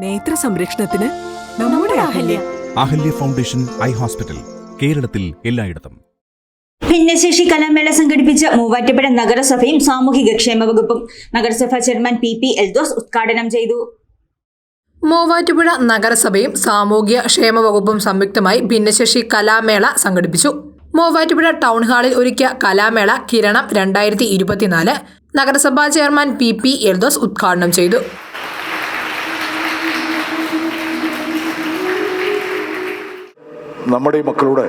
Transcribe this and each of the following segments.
നേത്ര സംരക്ഷണത്തിന് നമ്മുടെ Ahalya. Ahalya. Foundation eye hospital കേരളത്തിൽ എല്ലായിടത്തും. ഭിന്നശേഷി കലാമേള സംഘടിപ്പിച്ച മൂവാറ്റുപുഴ നഗരസഭയും സാമൂഹിക ക്ഷേമ വകുപ്പും നഗരസഭാ ചെയർമാൻ പി പി എൽദോസ് ഉദ്ഘാടനം ചെയ്തു. മൂവാറ്റുപുഴ നഗരസഭയും സാമൂഹ്യ ക്ഷേമ വകുപ്പും സംയുക്തമായി ഭിന്നശേഷി കലാമേള സംഘടിപ്പിച്ചു. മൂവാറ്റുപുഴ ടൗൺ ഹാളിൽ ഒരുക്കിയ കലാമേള കിരണം രണ്ടായിരത്തി ഇരുപത്തിനാല് നഗരസഭാ ചെയർമാൻ പി പി എൽദോസ് ഉദ്ഘാടനം ചെയ്തു. നമ്മുടെ ഈ മക്കളുടെ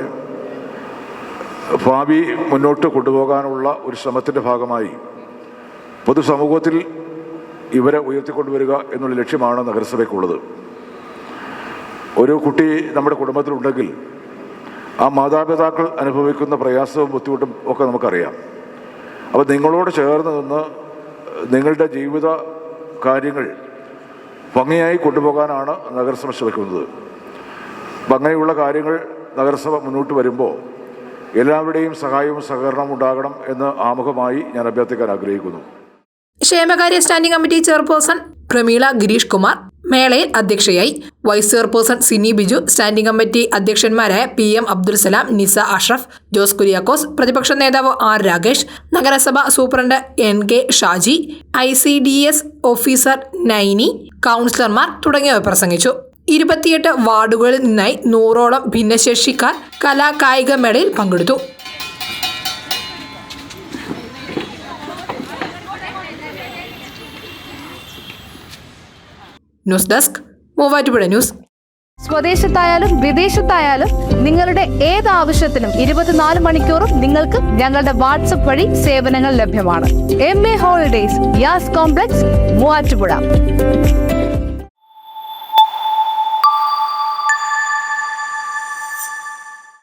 ഭാവി മുന്നോട്ട് കൊണ്ടുപോകാനുള്ള ഒരു ശ്രമത്തിന്റെ ഭാഗമായി പൊതുസമൂഹത്തിൽ ഇവരെ ഉയർത്തിക്കൊണ്ടുവരിക എന്നുള്ള ലക്ഷ്യമാണ് നഗരസഭയ്ക്കുള്ളത്. ഒരു കുട്ടി നമ്മുടെ കുടുംബത്തിലുണ്ടെങ്കിൽ ആ മാതാപിതാക്കൾ അനുഭവിക്കുന്ന പ്രയാസവും ബുദ്ധിമുട്ടും ഒക്കെ നമുക്കറിയാം. അപ്പോൾ നിങ്ങളോട് ചേർന്ന് നിന്ന് നിങ്ങളുടെ ജീവിത കാര്യങ്ങൾ ഭംഗിയായി കൊണ്ടുപോകാനാണ് നഗരസഭ ശ്രമിക്കുന്നത്. അപ്പം അങ്ങനെയുള്ള കാര്യങ്ങൾ നഗരസഭ മുന്നോട്ട് വരുമ്പോൾ എല്ലാവരുടെയും സഹായവും സഹകരണവും ഉണ്ടാകണം എന്ന് ആമുഖമായി ഞാൻ അഭ്യർത്ഥിക്കാൻ ആഗ്രഹിക്കുന്നു. ക്ഷേമകാര്യ standing committee chairperson Prameela Girish Kumar മേളയിൽ അധ്യക്ഷയായി vice chairperson Sini Biju standing committee അധ്യക്ഷന്മാരായ P M Abdul Salam Nisa Ashraf Jose Kuriakose പ്രതിപക്ഷ നേതാവ് ആർ രാകേഷ് നഗരസഭ superintendent N K Shaji I C D S officer Naini കൗൺസിലർമാർ തുടങ്ങിയവർ പ്രസംഗിച്ചു. ഇരുപത്തിയെട്ട് വാർഡുകളിൽ നിന്നായി നൂറോളം ഭിന്നശേഷിക്കാർ കലാകായിക മേളയിൽ പങ്കെടുത്തു. News desk Muvattupuzha news. സ്വദേശത്തായാലും വിദേശത്തായാലും നിങ്ങളുടെ ഏത് ആവശ്യത്തിനും ഇരുപത്തിനാല് മണിക്കൂറും നിങ്ങൾക്ക് ഞങ്ങളുടെ വാട്സപ്പ് വഴി സേവനങ്ങൾ ലഭ്യമാണ്. M A holidays Yas complex Muvattupuzha.